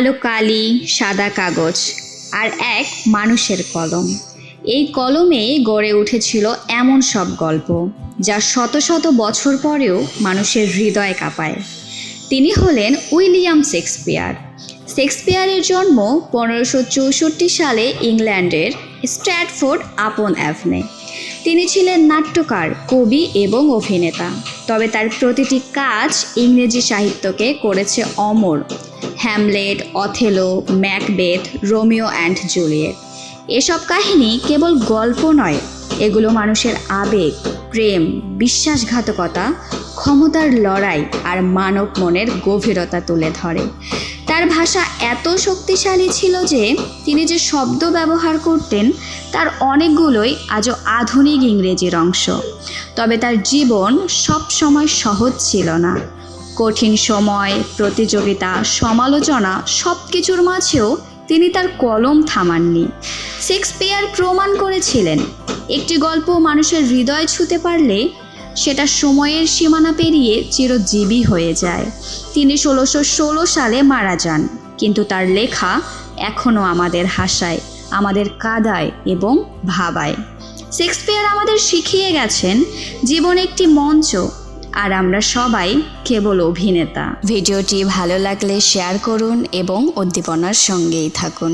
কালো কালি, সাদা কাগজ আর এক মানুষের কলম। এই কলমে গড়ে উঠেছিল এমন সব গল্প যা শত শত বছর পরেও মানুষের হৃদয় কাঁপায়। তিনি হলেন উইলিয়াম শেক্সপিয়ার। শেক্সপিয়ারের জন্ম পনেরোশো চৌষট্টি সালে ইংল্যান্ডের স্ট্র্যাটফোর্ড আপন অ্যাভনে। তিনি ছিলেন নাট্যকার, কবি এবং অভিনেতা। তবে তার প্রতিটি কাজ ইংরেজি সাহিত্যকে করেছে অমর Hamlet, Othello, Macbeth, Romeo and Juliet. এসব কাহিনী কেবল গল্প নয়, এগুলো মানুষের আবেগ, প্রেম, বিশ্বাসঘাতকতা, ক্ষমতার লড়াই আর মানব মনের গভীরতা তুলে ধরে। তার ভাষা এত শক্তিশালী ছিল যে, তিনি যে শব্দ ব্যবহার করতেন, তার অনেকগুলোই আজও আধুনিক ইংরেজির অংশ। তবে তার জীবন সব সময় সহজ ছিল না। কঠিন সময়, প্রতিযোগিতা, সমালোচনা সব কিছুর মাঝেও তিনি তার কলম থামাননি। শেক্সপিয়ার প্রমাণ করেছিলেন, একটি গল্প মানুষের হৃদয় ছুঁতে পারলে সেটা সময়ের সীমানা পেরিয়ে চিরজীবী হয়ে যায়। তিনি ষোলোশো ষোলো সালে মারা যান, কিন্তু তার লেখা এখনও আমাদের হাসায়, আমাদের কাদায় এবং ভাবায়। শেক্সপিয়ার আমাদের শিখিয়ে গেছেন, জীবন একটি মঞ্চ আর আমরা সবাই কেবল অভিনেতা। ভিডিওটি ভালো লাগলে শেয়ার করুন এবং উদ্দীপনার সঙ্গেই থাকুন।